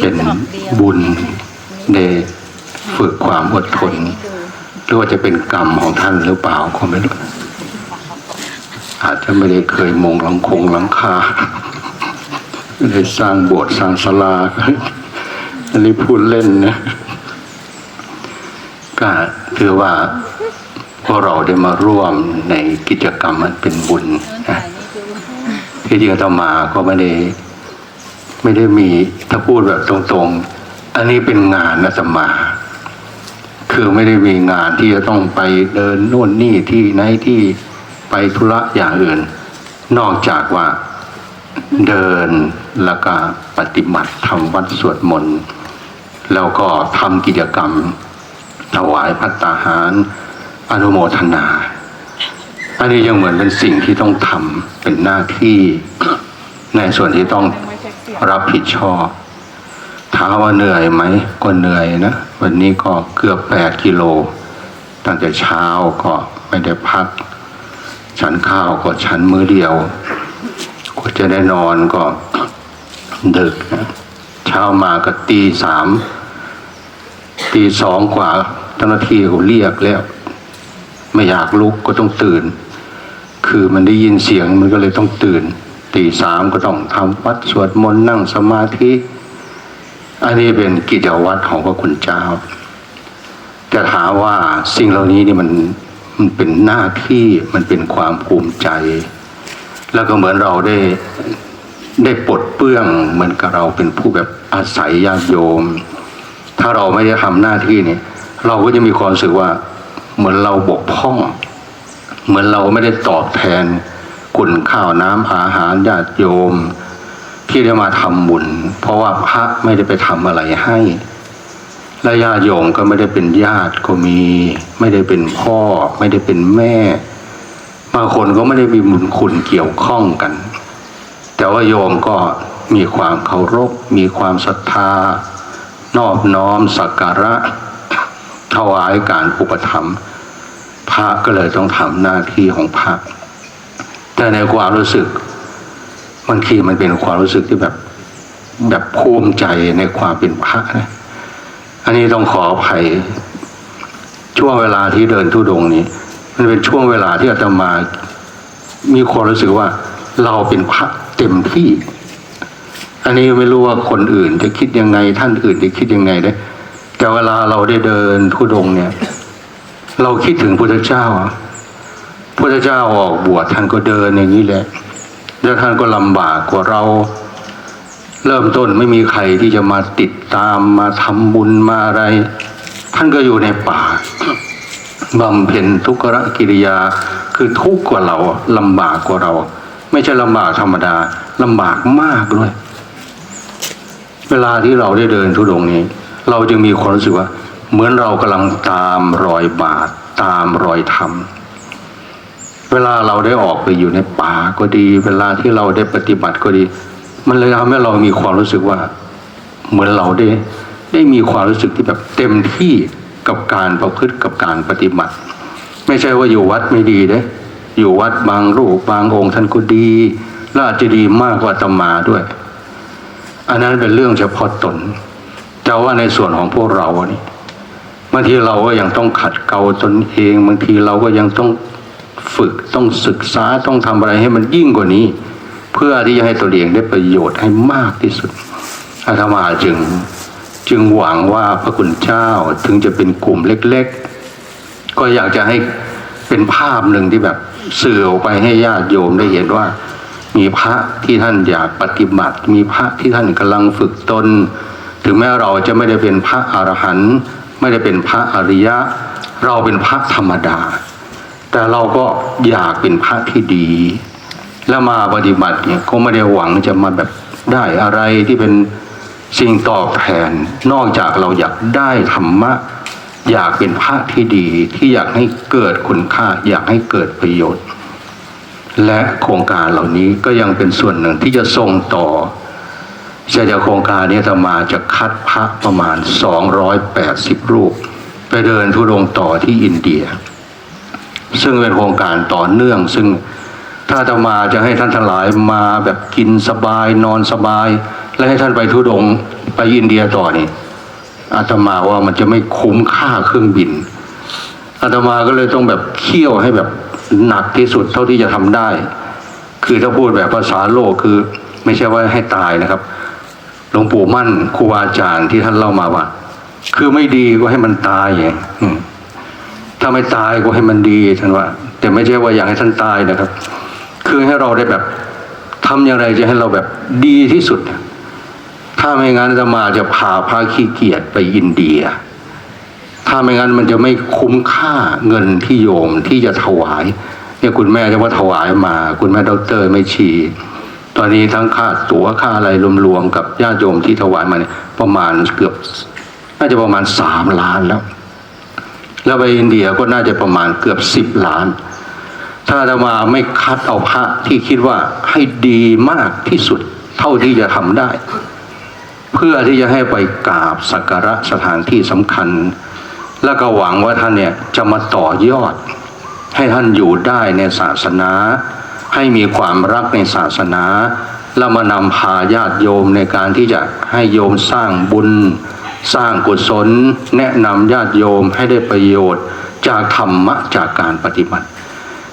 เป็นบุญได้ฝึกความอดทนหรือว่าจะเป็นกรรมของท่านหรือเปล่าก็ไม่รู้อาจจะไม่ได้เคยมงหลังคงหลังคาไม่ได้สร้างโบสถ์สร้างศาลาอันนี้พูดเล่นนะก็ถือว่าพวกเราได้มาร่วมในกิจกรรมมันเป็นบุญนะที่จริงอาตมาก็ไม่ได้ ไม่ได้มีถ้าพูดแบบตรงๆ อันนี้เป็นงานอาตมา คือไม่ได้มีงานที่จะต้องไปเดินโน่นนี่ที่ไหนที่ไปธุระอย่างอื่น นอกจากว่าเดินแล้วก็ปฏิบัติทำวัดสวดมนต์แล้วก็ทำกิจกรรม ถวายพัตตาหาร อนุโมทนา อันนี้ยังเหมือนเป็นสิ่งที่ต้องทำเป็นหน้าที่ในส่วนที่ต้อง รับผิดชอบถามว่าเหนื่อยไหมก็เหนื่อยนะ วันนี้ก็เกือบแปดกิโล ตั้งแต่เช้าก็ไม่ได้พัก ฉันข้าวก็ฉันมื้อเดียวก็จะได้นอนก็ดึกนะเช้ามาก็ตีสามตีสองกว่าเจ้าหน้าที่เขาเรียกแล้ว ไม่อยากลุกก็ต้องตื่น คือมันได้ยินเสียงมันก็เลยต้องตื่น ตีสามก็ต้องทำวัดสวดมนต์นั่งสมาธิ อันนี้เป็นกิจวัตรของพระคุณเจ้า จะถามว่าสิ่งเหล่านี้นี่มันมันเป็นหน้าที่มันเป็นความภูมิใจ แล้วก็เหมือนเราได้ได้ปลดเปื้องเหมือนกับเราเป็นผู้แบบอาศัยญาติโยม ถ้าเราไม่ได้ทำหน้าที่นี่เราก็จะมีความรู้สึกว่าเหมือนเราบกพร่อง เหมือนเราไม่ได้ตอบแทน คุณข้าวน้ำอาหารญาติโยม ที่ได้มาทำบุญ เพราะว่าพระไม่ได้ไปทำอะไรให้และญาติโยมก็ไม่ได้เป็นญาติก็มี ไม่ได้เป็นพ่อ ไม่ได้เป็นแม่บางคนก็ไม่ได้มีบุญคุณเกี่ยวข้องกัน แต่ว่าโยมก็มีความเคารพมีความศรัทธา นอบน้อมสักการะถวายการอุปถัมภ์พระก็เลยต้องทำหน้าที่ของพระ แต่ในความรู้สึกบางทีมันเป็นความรู้สึกที่แบบแบบภูมิใจในความเป็นพระนะอันนี้ต้องขออภัยช่วงเวลาที่เดินทุดงนี้ มันเป็นช่วงเวลาที่อาตมา มีความรู้สึกว่า เราเป็นพระเต็มที่ อันนี้ไม่รู้ว่าคนอื่นจะคิดยังไง ท่านอื่นจะคิดยังไงนะแต่เวลาเราได้เดินทุดงเนี่ย เราคิดถึงพุทธเจ้าอะ พุทธเจ้าออกบวชท่านก็เดินอย่างนี้แหละ แล้วท่านก็ลำบากกว่าเรา เริ่มต้นไม่มีใครที่จะมาติดตามมาทำบุญมาอะไร ท่านก็อยู่ในป่าบำเพ็ญทุกขกิริยาคือทุกข์กว่าเราลำบากกว่าเรา ไม่ใช่ลำบากธรรมดาลำบากมากด้วย เวลาที่เราได้เดินทุดงนี้ เราจึงมีความรู้สึกว่า เหมือนเรากำลังตามรอยบาทตามรอยธรรม เวลาเราได้ออกไปอยู่ในป่าก็ดี เวลาที่เราได้ปฏิบัติก็ดี มันเลยทำให้เรามีความรู้สึกว่า เหมือนเราได้ ได้มีความรู้สึกที่แบบเต็มที่กับการประพฤติกับการปฏิบัติ ไม่ใช่ว่าอยู่วัดไม่ดีเด้อยู่วัดบางรูปบางองค์ท่านก็ดีและอาจจะดีมากกว่าตมาด้วย อันนั้นเป็นเรื่องเฉพาะตน แต่ว่าในส่วนของพวกเรานี่บางทีเราก็ยังต้องขัดเกลาตนเองบางทีเราก็ยังต้อง ฝึกต้องศึกษาต้องทำอะไรให้มันยิ่งกว่านี้ เพื่อที่จะให้ตัวเองได้ประโยชน์ให้มากที่สุดอาตมาจึงจึงหวังว่าพระคุณเจ้าถึงจะเป็นกลุ่มเล็ก ๆ ก็อยากจะให้เป็นภาพหนึ่งที่แบบสื่อออกไปให้ญาติโยมได้เห็นว่า มีพระที่ท่านอยากปฏิบัติ มีพระที่ท่านกำลังฝึกตน ถึงแม้เราจะไม่ได้เป็นพระอรหันต์ไม่ได้เป็นพระอริยะ เราเป็นพระธรรมดา แต่เราก็อยากเป็นพระที่ดี แล้วมาปฏิบัติเนี่ยก็ไม่ได้หวังจะมาแบบได้อะไรที่เป็นสิ่งตอบแทน นอกจากเราอยากได้ธรรมะ อยากเป็นพระที่ดีที่อยากให้เกิดคุณค่า อยากให้เกิดประโยชน์ และโครงการเหล่านี้ก็ยังเป็นส่วนหนึ่งที่จะส่งต่อจากโครงการนี้ธรรมาจะคัดพระประมาณ 280 รูป ไปเดินทุดงต่อที่อินเดีย ซึ่งเป็นโครงการต่อเนื่อง ซึ่งถ้าอาตมาจะให้ท่านทั้งหลายมาแบบกินสบายนอนสบาย และให้ท่านไปทุดงไปอินเดียต่อนี่อาตมาว่ามันจะไม่คุ้มค่าเครื่องบินอาตมาก็เลยต้องแบบเคี่ยวให้แบบหนักที่สุดเท่าที่จะทำได้ คือถ้าพูดแบบภาษาโลกคือ ไม่ใช่ว่าให้ตายนะครับหลวงปู่มั่นครูอาจารย์ที่ท่านเล่ามาว่า คือไม่ดีก็ให้มันตายไงอืม ถ้าไม่ตายก็ให้มันดีท่านว่า แต่ไม่ใช่ว่าอยากให้ท่านตายนะครับ คือให้เราได้แบบทำอย่างไรจะให้เราแบบดีที่สุด ถ้าไม่งั้นอาตมาจะพาพระขี้เกียจไปอินเดีย ถ้าไม่งั้นมันจะไม่คุ้มค่าเงินที่โยมที่จะถวายเนี่ยคุณแม่จะว่าถวายมา คุณแม่ดอกเตอรไม่ชีตอนนี้ทั้งค่าตั๋วค่าอะไรรวมๆกับญาติโยมที่ถวายมาเนี่ยประมาณเกือบน่าจะประมาณสามล้านแล้ว แล้วไปอินเดียก็น่าจะประมาณเกือบสิบล้าน ถ้าอามาไม่คัดเอาพระที่คิดว่าให้ดีมากที่สุด เท่าที่จะทำได้ เพื่อที่จะให้ไปกราบสักการะสถานที่สำคัญ แล้วก็หวังว่าท่านเนี่ยจะมาต่อยอด ให้ท่านอยู่ได้ในศาสนา ให้มีความรักในศาสนา แล้วมานำพาญาติโยมในการที่จะให้โยมสร้างบุญ สร้างกุศลแนะนำญาติโยมให้ได้ประโยชน์จากธรรมะจากการปฏิบัติ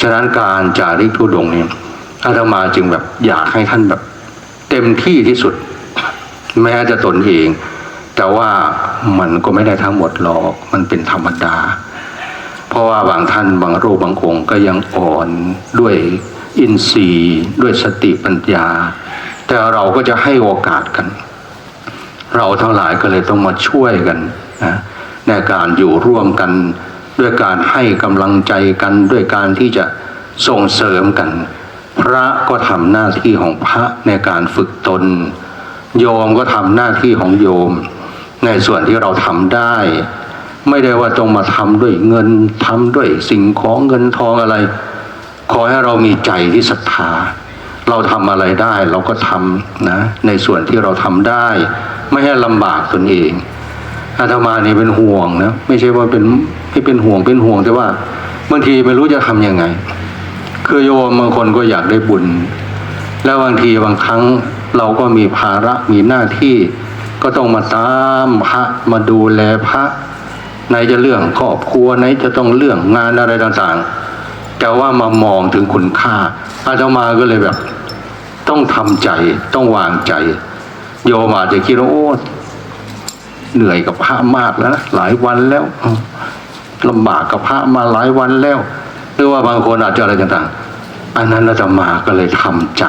ฉะนั้นการจาริกทุดงค์เนี่ยอาตมาจึงแบบอยากให้ท่านแบบ เต็มที่ที่สุด แม้จะตนเอง แต่ว่ามันก็ไม่ได้ทั้งหมดหรอกมันเป็นธรรมดา เพราะว่าบางท่านบางรูปบางองค์ก็ยังอ่อนด้วยอินทรีย์ด้วยสติปัญญา แต่เราก็จะให้โอกาสกัน เราทั้งหลายก็เลยต้องมาช่วยกันนะในการอยู่ร่วมกัน ด้วยการให้กำลังใจกันด้วยการที่จะส่งเสริมกัน พระก็ทำหน้าที่ของพระในการฝึกตน โยมก็ทำหน้าที่ของโยม ในส่วนที่เราทำได้ ไม่ได้ว่าต้องมาทำด้วยเงินทำด้วยสิ่งของเงินทองอะไร ขอให้เรามีใจที่ศรัทธา เราทำอะไรได้เราก็ทำนะในส่วนที่เราทำได้ ไม่ให้ลำบากตนเองอาตมานี่เป็นห่วงนะไม่ใช่ว่าเป็นไม่เป็นห่วงเป็นห่วงแต่ว่าบางทีไม่รู้จะทำยังไง คือโยมบางคนก็อยากได้บุญ แล้วบางทีบางครั้งเราก็มีภาระมีหน้าที่ ก็ต้องมาตามพระมาดูแลพระไหนจะเรื่องครอบครัวไหนจะต้องเรื่องงานอะไรต่างๆ แต่ว่ามามองถึงคุณค่าอาตมาก็เลยแบบ ต้องทำใจต้องวางใจ โยมอาจจะคิดว่าโอ้เหนื่อยกับพระมากแล้วนะหลายวันแล้วลำบากกับพระมาหลายวันแล้วหรือว่าบางคนอาจจะอะไรต่างๆอันนั้นอาตมาก็เลยทำใจ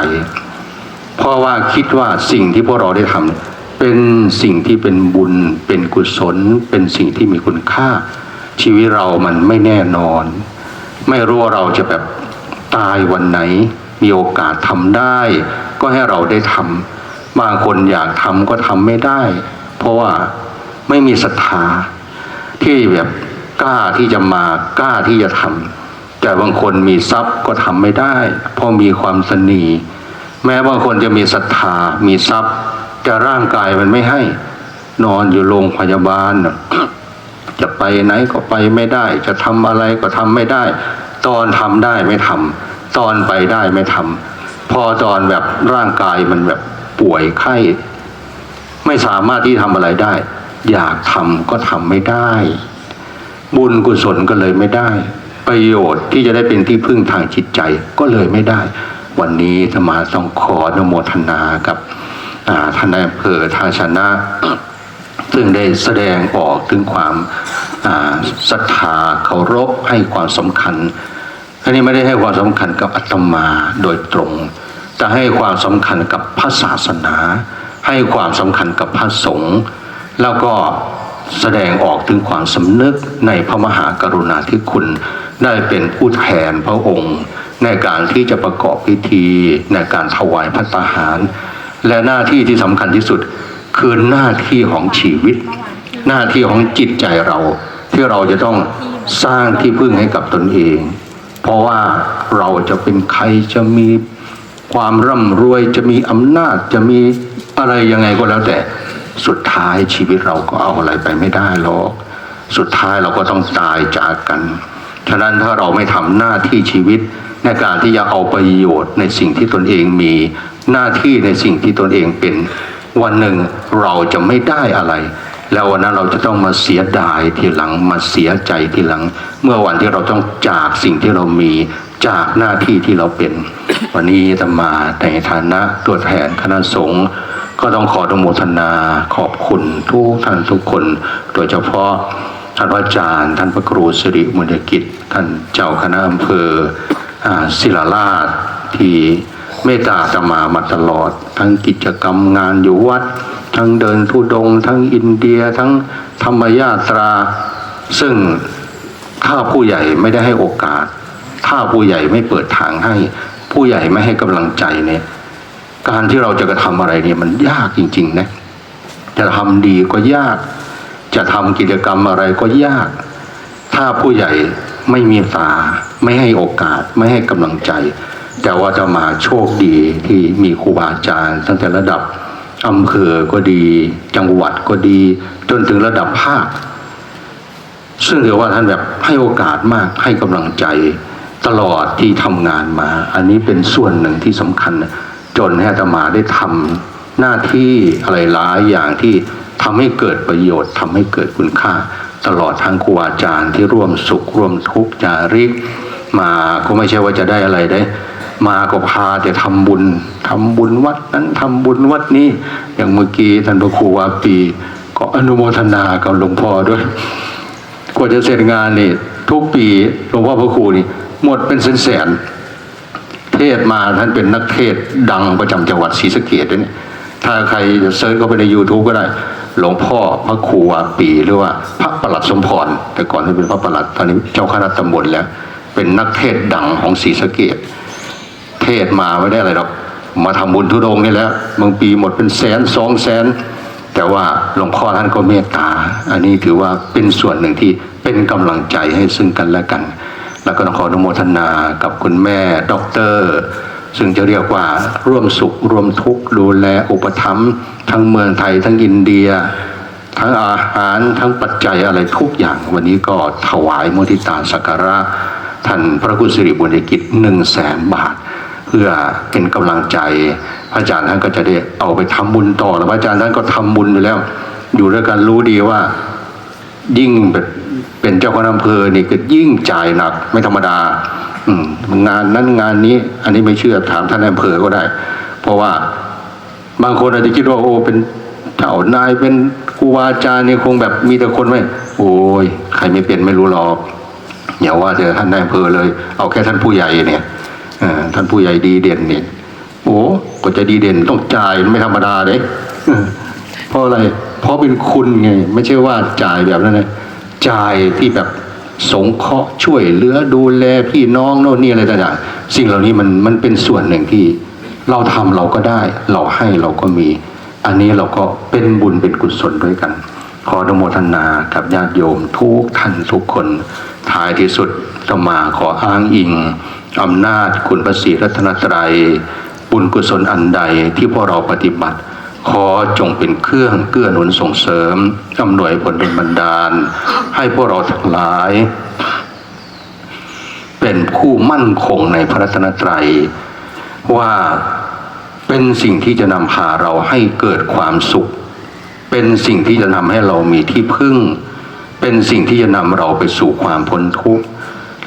เพราะว่าคิดว่าสิ่งที่พวกเราได้ทำเป็นสิ่งที่เป็นบุญ เป็นกุศล เป็นสิ่งที่มีคุณค่า ชีวิตเรามันไม่แน่นอน ไม่รู้ว่าเราจะแบบตายวันไหน มีโอกาสทำได้ ก็ให้เราได้ทำบางคนอยากทำก็ทำไม่ได้ เพราะว่าไม่มีศรัทธาที่แบบกล้าที่จะมากล้าที่จะทำแต่บางคนมีทรัพย์ก็ทำไม่ได้ เพราะมีความสนีแม้บางคนจะมีศรัทธามีทรัพย์ แต่ร่างกายมันไม่ให้ นอนอยู่โรงพยาบาลจะไปไหนก็ไปไม่ได้ จะทำอะไรก็ทำไม่ได้ ตอนทำได้ไม่ทำ ตอนไปได้ไม่ทำพอตอนแบบร่างกายมันแบบป่วยไข้ ไม่สามารถที่ทำอะไรได้ อยากทำก็ทำไม่ได้ บุญกุศลก็เลยไม่ได้ ประโยชน์ที่จะได้เป็นที่พึ่งทางจิตใจก็เลยไม่ได้ วันนี้ธรรมาต้องขออนุโมทนากับท่านนายอำเภอท่าชนะ ซึ่งได้แสดงออกถึงความศรัทธาเคารพให้ความสำคัญ อันนี้ไม่ได้ให้ความสำคัญกับอาตมาโดยตรง แต่ให้ความสำคัญกับพระศาสนา ให้ความสำคัญกับพระสงฆ์แล้วก็แสดงออกถึงความสำนึกในพระมหากรุณาธิคุณได้เป็นผู้แทนพระองค์ ในการที่จะประกอบพิธีในการถวายพระตาหาร และหน้าที่ที่สำคัญที่สุดคือหน้าที่ของชีวิต หน้าที่ของจิตใจเราที่เราจะต้องสร้างที่พึ่งให้กับตนเอง เพราะว่าเราจะเป็นใครจะมีความร่ำรวยจะมีอำนาจจะมีอะไรยังไงก็แล้วแต่สุดท้ายชีวิตเราก็เอาอะไรไปไม่ได้หรอกสุดท้ายเราก็ต้องตายจากกัน ฉะนั้นถ้าเราไม่ทำหน้าที่ชีวิตในการที่จะเอาประโยชน์ในสิ่งที่ตนเองมีหน้าที่ในสิ่งที่ตนเองเป็น วันหนึ่งเราจะไม่ได้อะไร แล้ววันนั้นเราจะต้องมาเสียดายทีหลังมาเสียใจทีหลัง เมื่อวันที่เราต้องจากสิ่งที่เรามีจากหน้าที่ที่เราเป็น วันนี้อาตมาในฐานะตัวแทนคณะสงฆ์ก็ต้องขออนุโมทนาขอบคุณทุกท่านทุกคน โดยเฉพาะท่านพระอาจารย์ ท่านพระครูสิริมุญกิจ ท่านเจ้าคณะอำเภอศิลาราชที่เมตตาอาตมามาตลอด ทั้งกิจกรรมงานอยู่วัด ทั้งเดินทุดง ทั้งอินเดียทั้งธรรมยาตรา ซึ่งถ้าผู้ใหญ่ไม่ได้ให้โอกาส ถ้าผู้ใหญ่ไม่เปิดทางให้ ผู้ใหญ่ไม่ให้กำลังใจเนี่ยการที่เราจะกระทำอะไรเนี่ยมันยากจริง ๆ นะ จะทำดีก็ยาก จะทำกิจกรรมอะไรก็ยาก ถ้าผู้ใหญ่ไม่มีตา ไม่ให้โอกาส ไม่ให้กำลังใจ แต่ว่าจะมาโชคดีที่มีครูบาอาจารย์ตั้งแต่ระดับ อำเภอก็ดี จังหวัดก็ดี จนถึงระดับภาค ซึ่งถือว่าท่านแบบให้โอกาสมากให้กำลังใจตลอดที่ทำงานมา อันนี้เป็นส่วนหนึ่งที่สำคัญ จนให้อาตมาได้ทำหน้าที่อะไรหลายอย่างที่ทำให้เกิดประโยชน์ทำให้เกิดคุณค่า ตลอดทั้งครูอาจารย์ที่ร่วมสุขร่วมทุกข์จาริก มาก็ไม่ใช่ว่าจะได้อะไรได้ มาก็พาแต่ทำบุญทำบุญวัดนั้นทำบุญวัดนี้ อย่างเมื่อกี้ท่านพระครูวาปี ก็อนุโมทนากับหลวงพ่อด้วยกว่าจะเสร็จงานนี่ทุกปีหลวงพ่อพระครูนี่ หมดเป็นแสนๆเทศมาท่านเป็นนักเทศดังประจำจังหวัดศรีสะเกษด้วยเนี่ยถ้าใครจะเซิร์ชเข้าไปใน YouTube ก็ได้ หลวงพ่อพระครูวาปีหรือว่า พระประหลัดสมพรแต่ก่อนท่านเป็นพระประหลัดตอนนี้เจ้าคณะตำบลแล้ว เป็นนักเทศดังของศรีสะเกษ เทศมาไม่ได้อะไรหรอก มาทำบุญทุดงนี่แหล้วบางปีหมดเป็นแสนสองแสน แต่ว่าหลวงพ่อท่านก็เมตตา อันนี้ถือว่าเป็นส่วนหนึ่งที่เป็นกำลังใจให้ซึ่งกันและกัน แล้วก็ต้องขออนุโมทนากับคุณแม่ด็อกเตอร์ซึ่งจะเรียกว่าร่วมสุขร่วมทุกข์ดูแลอุปถัมภ์ทั้งเมืองไทยทั้งอินเดีย ทั้งอาหารทั้งปัจจัยอะไรทุกอย่าง วันนี้ก็ถวายมุทิตาสักการะท่านพระคุณสิริบุญกิจหนึ่งแสนบาท เพื่อเป็นกำลังใจ พระอาจารย์ท่านก็จะได้เอาไปทำบุญต่อแล้วพระอาจารย์ท่านก็ทำบุญอยู่แล้ว อยู่ด้วยกันรู้ดีว่า ยิ่งเป็นเจ้าคณะอำเภอนี่ก็ยิ่งจ่ายหนักไม่ธรรมดา อืงานนั้นงานนี้ อันนี้ไม่เชื่อถามท่านอำเภอก็ได้ เพราะว่าบางคนอาจจะคิดว่าโอ้เป็นเจ้านายเป็นครูบาอาจารย์นี่คงแบบมีแต่คนไม่โอ้ยใครไม่เป็นไม่รู้หรอกอย่าว่าแต่ท่านนายอำเภอเลย เอาแค่ท่านผู้ใหญ่เนี่ย ท่านผู้ใหญ่ดีเด่นเนี่ยโอ้ก็จะดีเด่นต้องจ่ายไม่ธรรมดาเด้เพราะอะไร เพราะเป็นคุณไง ไม่ใช่ว่าจ่ายแบบนั้นนะจ่ายที่แบบสงเคราะห์ช่วยเหลือดูแลพี่น้องโน่นนี่อะไรต่างๆสิ่งเหล่านี้มันมันเป็นส่วนหนึ่งที่ เราทำเราก็ได้ เราให้เราก็มี อันนี้เราก็เป็นบุญเป็นกุศลด้วยกัน ขออนุโมทนากับญาติโยมทุกท่านทุกคนท้ายที่สุดตมาขออ้างอิง อำนาจคุณพระศรีรัตนตรัย บุญกุศลอันใดที่พวกเราปฏิบัติ ขอจงเป็นเครื่องเกื้อหนุนส่งเสริมอำนวยผลเป็นบันดาล ให้พวกเราทั้งหลาย เป็นผู้มั่นคงในพระรัตนตรัย ว่าเป็นสิ่งที่จะนำพาเราให้เกิดความสุข เป็นสิ่งที่จะนำให้เรามีที่พึ่ง เป็นสิ่งที่จะนำเราไปสู่ความพ้นทุกข์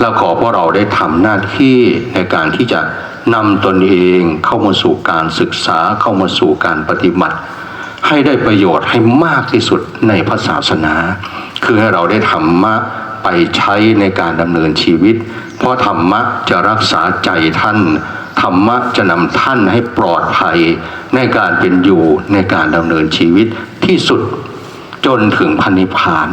และขอพวกเราได้ทำหน้าที่ในการที่จะนำตนเองเข้ามาสู่การศึกษาเข้ามาสู่การปฏิบัติ ให้ได้ประโยชน์ให้มากที่สุดในพระศาสนา คือให้เราได้ธรรมะไปใช้ในการดำเนินชีวิต เพราะธรรมะจะรักษาใจท่านธรรมะจะนำท่านให้ปลอดภัย ในการเป็นอยู่ในการดำเนินชีวิตที่สุดจนถึงพันนิพพาน